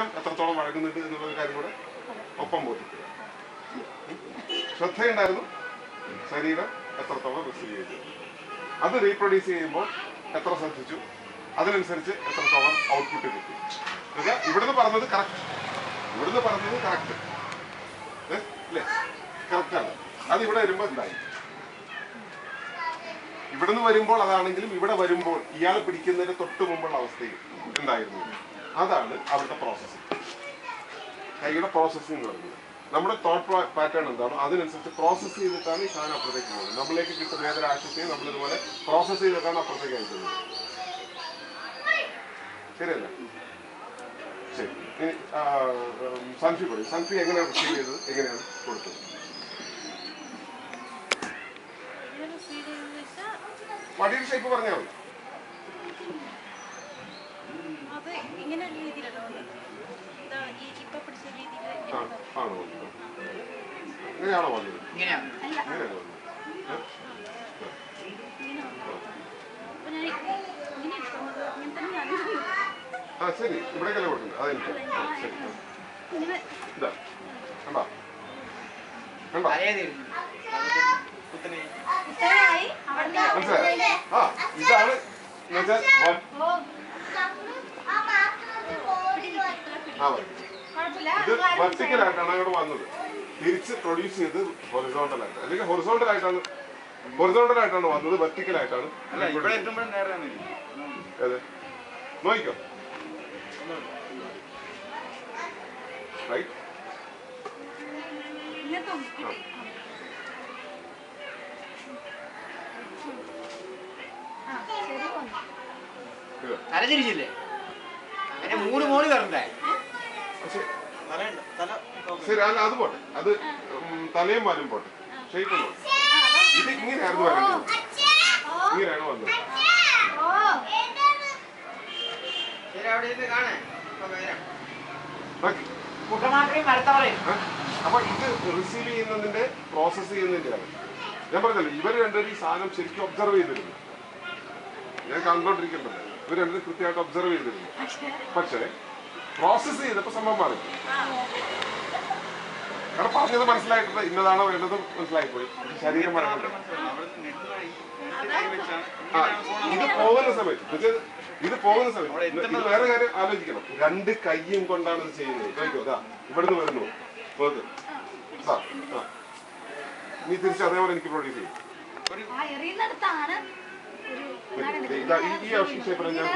എത്രത്തോളം വഴങ്ങുന്നുണ്ട് എന്നുള്ള കാര്യം കൂടെ ഒപ്പം ബോധിക്കുക ശ്രദ്ധയുണ്ടായിരുന്നു. ശരീരം എത്രത്തോളം റിസീവ് ചെയ്തു. അത് റീപ്രൊഡ്യൂസ് ചെയ്യുമ്പോൾ എത്ര ശ്രദ്ധിച്ചു. അതിനനുസരിച്ച് എത്രത്തോളം ഔട്ട്പുട്ട് കിട്ടി. എന്നുവെച്ചാൽ ഇവിടുന്ന് പറഞ്ഞത് കറക്റ്റ് ഇവിടുന്ന് പറഞ്ഞത് കറക്റ്റ് അല്ലേ കറക്റ്റാണ് അത് ഇവിടെ വരുമ്പോൾ ഉണ്ടായി ഇവിടുന്ന് വരുമ്പോൾ അതാണെങ്കിലും ഇവിടെ വരുമ്പോൾ ഇയാൾ പിടിക്കുന്നതിന് തൊട്ട് മുമ്പുള്ള അവസ്ഥയിൽ എന്തായിരുന്നു? അതാണ് അവിടുത്തെ പ്രോസസ്സിങ് കൈയുടെ പ്രോസസ്സിംഗ് എന്ന് പറയുന്നത് നമ്മുടെ തോട്ട് പാറ്റേൺ എന്താണോ? അതിനനുസരിച്ച് പ്രോസസ്സ് ചെയ്തിട്ടാണ് ഈ സാധനം അപ്പുറത്തേക്ക് പോകുന്നത്. നമ്മളിലേക്ക് കിട്ടുന്ന ഏതൊരു ആശയത്തെയും നമ്മൾ ഇതുപോലെ പ്രോസസ്സ് ചെയ്തിട്ടാണ് അപ്പുറത്തേക്ക് അയക്കുന്നത്. ശരിയല്ല? ശരി. സൺഫി പറയും സൺഫി എങ്ങനെയാണ് റിസീവ് ചെയ്തത്? എങ്ങനെയാണ് കൊടുത്തത്? വടിയുടെ ഷേപ്പ് പറഞ്ഞാൽ മതി അത് ഇങ്ങനെ ഒരു രീതിയിലല്ല വന്നത് ഇതാ ഈ ഇപ്പൊ പിടിച്ച രീതിയിൽ ആ ആണോ വന്നത് ഇങ്ങനെയാണ് വന്നത് ഏ? ഇങ്ങനെ വന്നത് ആ. ശരി. ഇവിടേക്കല്ലേ കൊടുക്കുന്നത്. അതെനിക്ക് ആ, ശരി. ഇതാ. കണ്ടോ? കണ്ടോ? മനസ്സിലായോ? ആ ഇതാണ് എന്നുവെച്ചാൽ ആ മതി. ഇത് വെർട്ടിക്കലായിട്ടാണ് അങ്ങോട്ട് വന്നത്. തിരിച്ച് പ്രൊഡ്യൂസ് ചെയ്ത് ഹൊറിസോണ്ടലായിട്ട് അല്ലെങ്കിൽ ഹൊറിസോണ്ടലായിട്ടാണ് ഹൊറിസോണ്ടലായിട്ടാണ് വന്നത് വെർട്ടിക്കലായിട്ടാണ് വന്നത് ഇവിടെ ആയിട്ടാണ് നേരെ ഏത് നോക്കിക്കോ. റൈറ്റ് ഇങ്ങനത്തെ കിട്ടി ആ ശരി. വന്നു ഇത്. തല തിരിച്ചില്ലേ അങ്ങനെ മൂന്ന് മോൾ കയറണ്ടേ പക്ഷേ ശരി അല്ല അത് പോട്ടെ. അത് തലയും വാലും പോട്ടെ. ഷേപ്പ് ഇത് ഇങ്ങനെയായിരുന്നു വരേണ്ടത്. ഇങ്ങനെയാണ് വന്നത്? അപ്പൊ ഇത് റിസീവ് ചെയ്യുന്നതിന്റെ പ്രോസസ് ചെയ്യുന്നതിന്റെയാണ് ഞാൻ പറഞ്ഞല്ലോ ഇവർ രണ്ടുപേരും ഈ സാധനം ശരിക്കും ഒബ്സർവ് ചെയ്തിരുന്നു. ഞാൻ കണ്ടോണ്ടിരിക്കണ്ടല്ലോ ഇവർ രണ്ടുപേരും കൃത്യമായിട്ട് ഒബ്സർവ് ചെയ്തിരുന്നു. പക്ഷേ പ്രോസസ് ചെയ്തപ്പോ സംഭവം മാറി. കാരണം പറഞ്ഞത് മനസ്സിലായിട്ടില്ല. ഇന്നതാണോ വേണ്ടത് മനസ്സിലായിപ്പോയി. പോയി ശരീരം ആ ഇത് പോകുന്ന സമയത്ത് ഇത് പോകുന്ന സമയത്ത് ഇത് വേറെ കാര്യം ആലോചിക്കണം. രണ്ട് കയ്യും കൊണ്ടാണ് ഇത് ചെയ്യുന്നത്. നോക്കിക്കോ ഇതാ. ഇവിടുന്ന് വരുന്നു. പോക്ക്. നീ തിരിച്ച് അതേപോലെ എനിക്ക് പ്രൊഡ്യൂസ് ചെയ്യും. ആ എറിയുന്നിടത്താണ് ഒരു ഇതാ ഈ- ആവശ്യം ഞാൻ